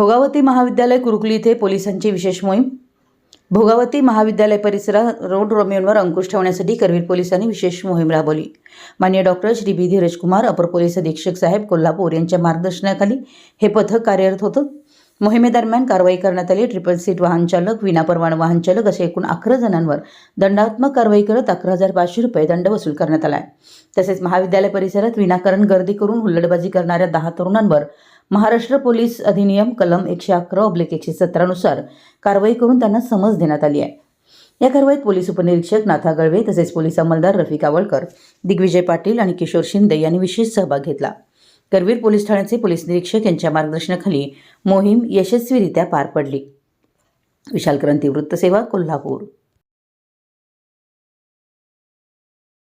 भोगावती महाविद्यालय कुरुकली इथे पोलिसांची विशेष मोहीम? भोगावती महाविद्यालय परिसरात रोड रोमियोंवर अंकुश ठेवण्यासाठी करवीर पोलिसांनी विशेष मोहीम राबवली. मान्य डॉक्टर श्री बी धीरज कुमार अपर पोलीस अधीक्षक साहेब कोल्हापूर यांच्या मार्गदर्शनाखाली हे पथक कार्यरत होतं. मोहिमेदरम्यान कारवाई करण्यात आली. ट्रिपल सीट वाहन चालक विनापरवाना वाहन चालक असे एकूण अकरा जणांवर दंडात्मक कारवाई करत अकरा हजार पाचशे रुपये दंड वसूल करण्यात आला आहे तसेच महाविद्यालय परिसरात विनाकारण गर्दी करून हुल्लडबाजी करणाऱ्या दहा तरुणांवर महाराष्ट्र पोलीस अधिनियम कलम एकशे अकरा ऑब्लिक एकशे सतरानुसार कारवाई करून त्यांना समज देण्यात आली आहे. या कारवाईत पोलीस उपनिरीक्षक नाथा गळवे तसेच पोलीस अंमलदार रफिक आवळकर दिग्विजय पाटील आणि किशोर शिंदे यांनी विशेष सहभाग घेतला. करवीर पोलीस ठाण्याचे पोलीस निरीक्षक यांच्या मार्गदर्शनाखाली मोहीम यशस्वीरित्या पार पडली. विशाल क्रांती वृत्तसेवा कोल्हापूर.